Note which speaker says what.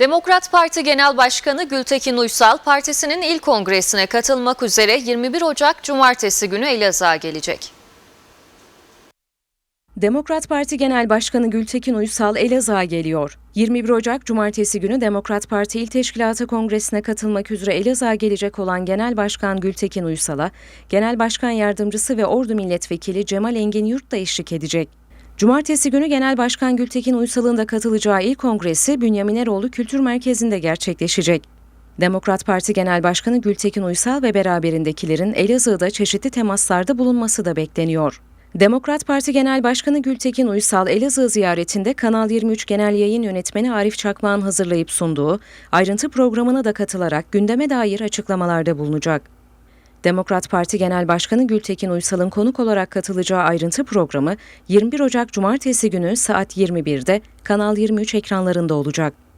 Speaker 1: Demokrat Parti Genel Başkanı Gültekin Uysal, partisinin ilk kongresine katılmak üzere 21 Ocak Cumartesi günü Elazığ'a gelecek.
Speaker 2: Demokrat Parti Genel Başkanı Gültekin Uysal Elazığ'a geliyor. 21 Ocak Cumartesi günü Demokrat Parti İl Teşkilatı Kongresi'ne katılmak üzere Elazığ'a gelecek olan Genel Başkan Gültekin Uysal'a, Genel Başkan Yardımcısı ve Ordu Milletvekili Cemal Engin Yurt da eşlik edecek. Cumartesi günü Genel Başkan Gültekin Uysal'ın da katılacağı ilk kongresi Bünyamin Eroğlu Kültür Merkezi'nde gerçekleşecek. Demokrat Parti Genel Başkanı Gültekin Uysal ve beraberindekilerin Elazığ'da çeşitli temaslarda bulunması da bekleniyor. Demokrat Parti Genel Başkanı Gültekin Uysal Elazığ ziyaretinde Kanal 23 Genel Yayın Yönetmeni Arif Çakmak'ın hazırlayıp sunduğu ayrıntı programına da katılarak gündeme dair açıklamalarda bulunacak. Demokrat Parti Genel Başkanı Gültekin Uysal'ın konuk olarak katılacağı ayrıntı programı 21 Ocak Cumartesi günü saat 21'de Kanal 23 ekranlarında olacak.